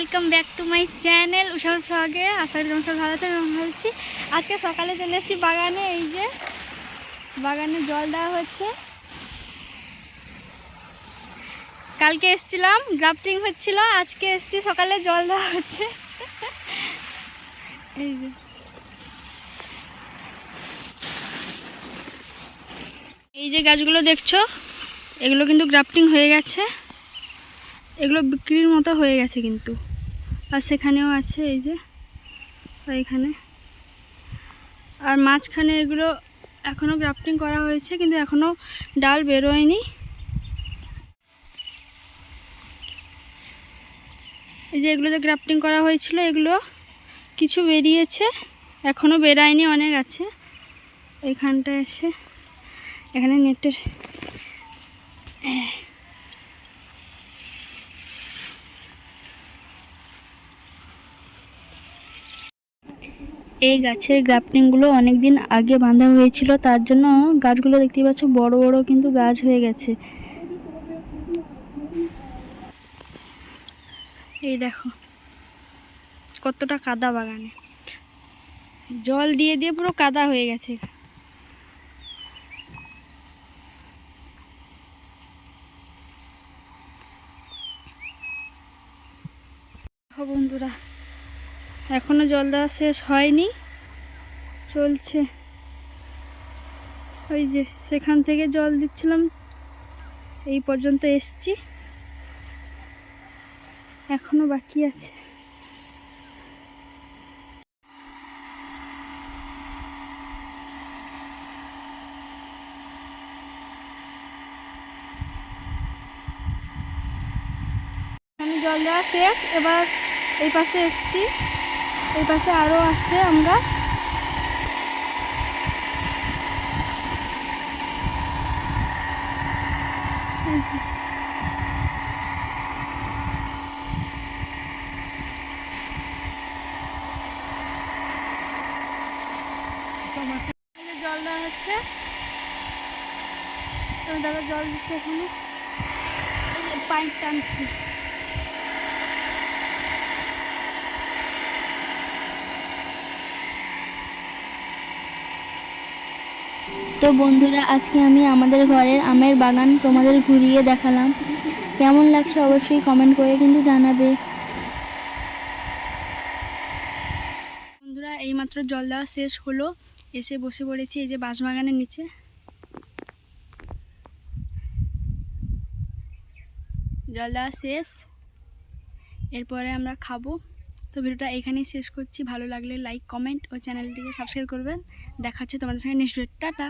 Welcome back to my channel উষার ফ্লগে আশা করি তোমার সব ভালো আছে ভালো আছি। আজকে সকালে চলে এসেছি বাগানে, এই যে বাগানে জল দেওয়া হচ্ছে। কালকে এসছিলাম, গ্রাফটিং হচ্ছিল, আজকে এসেছি সকালে জল দেওয়া হচ্ছে। এই যে। এই যে গাছগুলো দেখছ, এগুলো কিন্তু গ্রাফটিং হয়ে গেছে। এগুলো বিক্রির মতো হয়ে গেছে কিন্তু। আর সেখানেও আছে এই যে এখানে। আর মাঝখানে এগুলো এখনও গ্রাফটিং করা হয়েছে, কিন্তু এখনও ডাল বেরোয়নি। এই যে এগুলো যে গ্রাফটিং করা হয়েছিল, এগুলো কিছু বেরিয়েছে এখনও বেরায়নি, অনেক আছে। এখানটায় এসে এখানে নেটের এই গাছের গ্রাফটিংগুলো অনেক দিন আগে বাঁধা হয়েছিল, তার জন্য গাছগুলো দেখতে পাচ্ছ বড় বড় কিন্তু গাছ হয়ে গেছে। এই দেখো, কতটা কাদা বাগানে। জল দিয়ে দিয়ে পুরো কাদা হয়ে গেছে। বন্ধুরা এখনও জল দেওয়া শেষ হয়নি। চলছে। ওই যে সেখান থেকে জল দিচ্ছিলাম। এই পর্যন্ত এসছি। এখনও বাকি আছে। জল দেওয়া শেষ। এবার এই পাশে এসছি। এই পাশে আরও আছে আম গাছ। জল দেওয়া হচ্ছে। তো দাদা জল দিচ্ছে এখানে। পাইপ টানছি। তো বন্ধুরা, আজকে আমি আমাদের ঘরের আমের বাগান তোমাদের ঘুরিয়ে দেখালাম। কেমন লাগছে অবশ্যই কমেন্ট করে কিন্তু জানাবে। বন্ধুরা, এইমাত্র জল দেওয়া শেষ হলো। এসে বসে পড়েছি এই যে বাঁশবাগানের নিচে। জল দেওয়া শেষ। এরপরে আমরা খাব। তো ভিডিওটা এখানেই শেষ করছি। ভালো লাগলে লাইক কমেন্ট ও চ্যানেলটিকে সাবস্ক্রাইব করবেন। দেখা হচ্ছে তোমাদের সঙ্গে নেক্সট ভিডিও টাটা!